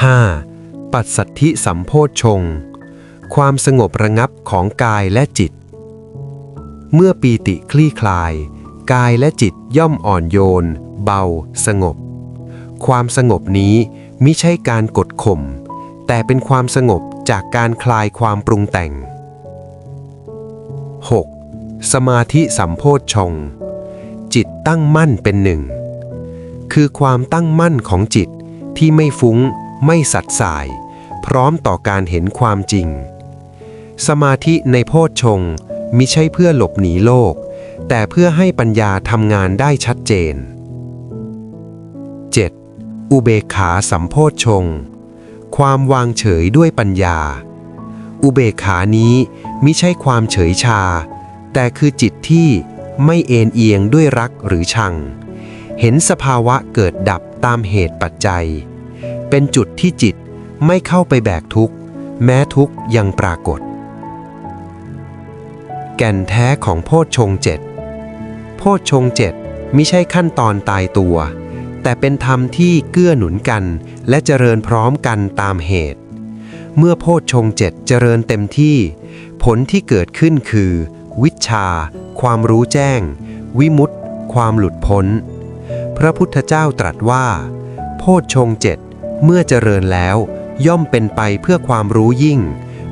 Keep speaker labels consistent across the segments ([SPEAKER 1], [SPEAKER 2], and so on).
[SPEAKER 1] 5. ปัสสัทธิสัมโพชฌงความสงบระงับของกายและจิต เมื่อปีติคลี่คลาย กายและจิตย่อมอ่อนโยน เบา สงบ ความสงบนี้มิใช่การกดข่ม แต่เป็นความสงบจากการคลายความปรุงแต่ง 6. สมาธิสัมโพชฌงจิตตั้งมั่นเป็นหนึ่ง คือความตั้งมั่นของจิตที่ไม่ฟุ้ง ไม่สัดสาย พร้อมต่อการเห็นความจริง สมาธิในโพชฌงมิใช่เพื่อหลบหนีโลก แต่เพื่อให้ปัญญาทำงานได้ชัดเจน 7. อุเบกขาสัมโพชฌงความวางเฉยด้วยปัญญา อุเบกขานี้มิใช่ความเฉยชา แต่คือจิตที่ไม่เอ็นเอียงด้วยรักหรือชัง เห็นสภาวะเกิดดับตามเหตุปัจจัย เป็นจุดที่จิตไม่เข้าไปแบกทุกข์ แม้ทุกข์ยังปรากฏ แก่นแท้ของโพชฌงเจ็ดโพชฌงเจ็ดมิใช่ขั้นตอนตายตัว แต่เป็นธรรมที่เกื้อหนุนกันและเจริญพร้อมกันตามเหตุ เมื่อโพชฌงเจ็ดเจริญเต็มที่ ผลที่เกิดขึ้นคือ วิชชาความรู้แจ้ง วิมุตติ ความหลุดพ้น พระพุทธเจ้าตรัสว่า โพชฌงเจ็ด เมื่อเจริญแล้วย่อมเป็นไปเพื่อความรู้ยิ่ง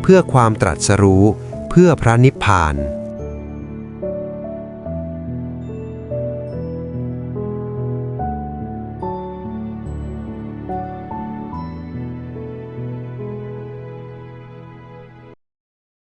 [SPEAKER 1] เพื่อความตรัสรู้ เพื่อพระนิพพาน